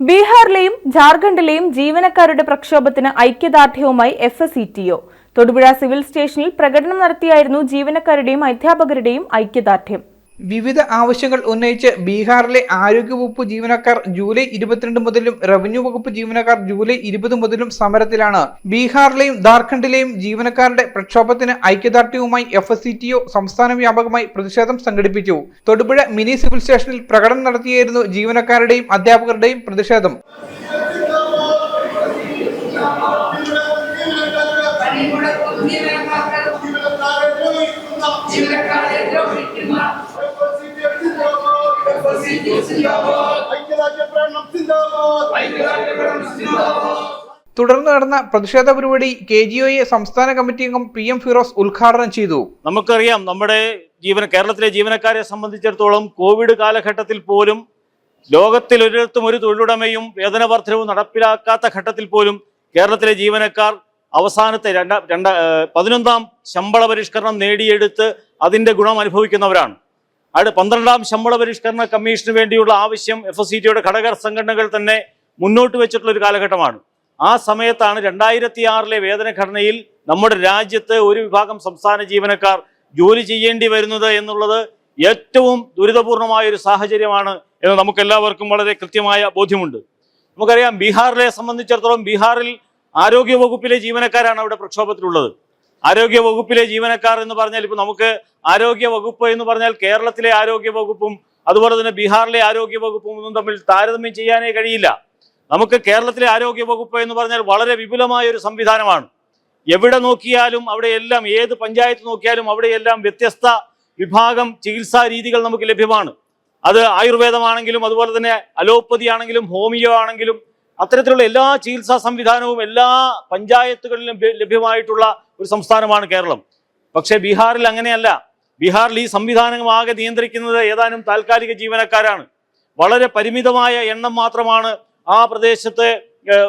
ബീഹാറിലെയും ജാർഖണ്ഡിലെയും ജീവനക്കാരുടെ പ്രക്ഷോഭത്തിന് ഐക്യദാർഢ്യവുമായി F S E T O. Thodupuzha civil സ്റ്റേഷനിൽ പ്രകടനം നടത്തിയായിരുന്നു ജീവനക്കാരുടെയും അധ്യാപകരുടെയും ഐക്യദാർഢ്യം. വിവിധ ആവശ്യങ്ങൾ ഉന്നയിച്ച് ബീഹാറിലെ ആരോഗ്യവകുപ്പ് ജീവനക്കാർ ജൂലൈ ഇരുപത്തിരണ്ട് മുതലും റവന്യൂ വകുപ്പ് ജീവനക്കാർ ജൂലൈ ഇരുപത് മുതലും സമരത്തിലാണ്. ബീഹാറിലെയും ജാർഖണ്ഡിലെയും ജീവനക്കാരുടെ പ്രക്ഷോഭത്തിന് ഐക്യദാർഢ്യവുമായി F S C T O സംസ്ഥാന വ്യാപകമായി പ്രതിഷേധം സംഘടിപ്പിച്ചു. തൊടുപുഴ മിനി സിവിൽ സ്റ്റേഷനിൽ പ്രകടനം നടത്തിയായിരുന്നു ജീവനക്കാരുടെയും അധ്യാപകരുടെയും പ്രതിഷേധം. ജീവനക്കാരെ സിന്ദാബാദ് തുടർന്ന് നടന്ന പ്രതിഷേധ പരിപാടി കെ ജി ഒ എ സംസ്ഥാന കമ്മിറ്റി അംഗം പി എം ഫിറോസ് ഉദ്ഘാടനം ചെയ്തു. നമുക്കറിയാം നമ്മുടെ ജീവന കേരളത്തിലെ ജീവനക്കാരെ സംബന്ധിച്ചിടത്തോളം കോവിഡ് കാലഘട്ടത്തിൽ പോലും ലോകത്തിൽ ഒരിടത്തും ഒരു തൊഴിലുടമയും വേതന വർധനവും നടപ്പിലാക്കാത്ത ഘട്ടത്തിൽ പോലും കേരളത്തിലെ ജീവനക്കാർ അവസാനത്തെ രണ്ട രണ്ട പതിനൊന്നാം ശമ്പള പരിഷ്കരണം നേടിയെടുത്ത് അതിന്റെ ഗുണം അനുഭവിക്കുന്നവരാണ്. അവിടെ പന്ത്രണ്ടാം ശമ്പള പരിഷ്കരണ കമ്മീഷന് വേണ്ടിയുള്ള ആവശ്യം എഫ് എസ് സി ടിയുടെ ഘടക സംഘടനകൾ തന്നെ മുന്നോട്ട് വെച്ചിട്ടുള്ള ഒരു കാലഘട്ടമാണ്. ആ സമയത്താണ് രണ്ടായിരത്തി ആറിലെ വേതനഘടനയിൽ നമ്മുടെ രാജ്യത്ത് ഒരു വിഭാഗം സംസ്ഥാന ജീവനക്കാർ ജോലി ചെയ്യേണ്ടി വരുന്നത് എന്നുള്ളത് ഏറ്റവും ദുരിതപൂർണമായ ഒരു സാഹചര്യമാണ് എന്ന് നമുക്ക് എല്ലാവർക്കും വളരെ കൃത്യമായ ബോധ്യമുണ്ട്. നമുക്കറിയാം ബീഹാറിലെ സംബന്ധിച്ചിടത്തോളം ബീഹാറിൽ ആരോഗ്യ വകുപ്പിലെ ജീവനക്കാരാണ് അവിടെ പ്രക്ഷോഭത്തിലുള്ളത്. ആരോഗ്യ വകുപ്പിലെ ജീവനക്കാർ എന്ന് പറഞ്ഞാൽ ഇപ്പൊ നമുക്ക് ആരോഗ്യ വകുപ്പ് എന്ന് പറഞ്ഞാൽ കേരളത്തിലെ ആരോഗ്യ വകുപ്പും അതുപോലെ തന്നെ ബീഹാറിലെ ആരോഗ്യ വകുപ്പും ഒന്നും തമ്മിൽ താരതമ്യം ചെയ്യാനേ കഴിയില്ല. നമുക്ക് കേരളത്തിലെ ആരോഗ്യ വകുപ്പ് എന്ന് പറഞ്ഞാൽ വളരെ വിപുലമായ ഒരു സംവിധാനമാണ്. എവിടെ നോക്കിയാലും അവിടെയെല്ലാം ഏത് പഞ്ചായത്ത് നോക്കിയാലും അവിടെയെല്ലാം വ്യത്യസ്ത വിഭാഗം ചികിത്സാ രീതികൾ നമുക്ക് ലഭ്യമാണ്. അത് ആയുർവേദമാണെങ്കിലും അതുപോലെ തന്നെ അലോപ്പതി ആണെങ്കിലും ഹോമിയോ ആണെങ്കിലും അത്തരത്തിലുള്ള എല്ലാ ചികിത്സാ സംവിധാനവും എല്ലാ പഞ്ചായത്തുകളിലും ലഭ്യമായിട്ടുള്ള ഒരു സംസ്ഥാനമാണ് കേരളം. പക്ഷേ ബീഹാറിൽ അങ്ങനെയല്ല. ബീഹാറിൽ ഈ സംവിധാനം ആകെ നിയന്ത്രിക്കുന്നത് ഏതാനും താൽക്കാലിക ജീവനക്കാരാണ്. വളരെ പരിമിതമായ എണ്ണം മാത്രമാണ് ആ പ്രദേശത്ത്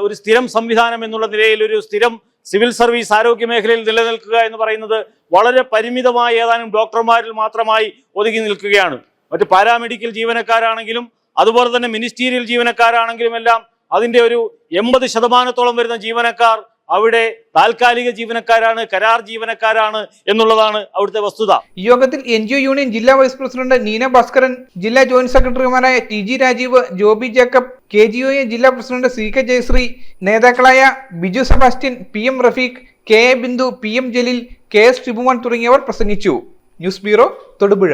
ഒരു സ്ഥിരം സംവിധാനം എന്നുള്ള നിലയിൽ ഒരു സ്ഥിരം സിവിൽ സർവീസ് ആരോഗ്യ മേഖലയിൽ നിലനിൽക്കുക എന്ന് പറയുന്നത് വളരെ പരിമിതമായ ഏതാനും ഡോക്ടർമാരിൽ മാത്രമായി ഒതുങ്ങി നിൽക്കുകയാണ്. മറ്റ് പാരാമെഡിക്കൽ ജീവനക്കാരാണെങ്കിലും അതുപോലെ തന്നെ മിനിസ്റ്റീരിയൽ ജീവനക്കാരാണെങ്കിലും എല്ലാം അതിന്റെ ഒരു എൺപത് ശതമാനത്തോളം വരുന്ന ജീവനക്കാർ അവിടെ താൽക്കാലിക ജീവനക്കാരാണ് കരാർ ജീവനക്കാരാണ് എന്നുള്ളതാണ് അവിടുത്തെ വസ്തുത. യോഗത്തിൽ എൻ ജി യൂണിയൻ ജില്ലാ വൈസ് പ്രസിഡന്റ് നീന ഭാസ്കരൻ ജില്ലാ ജോയിന്റ് സെക്രട്ടറിമാരായ T G Rajeev Joby Jacob K G O ജില്ലാ പ്രസിഡന്റ് സി കെ ജയശ്രീ നേതാക്കളായ Biju Sebastian P M Rafeeq K A Bindu P M Jaleel K S Shibumon തുടങ്ങിയവർ പ്രസംഗിച്ചു. News bureau Thodupuzha.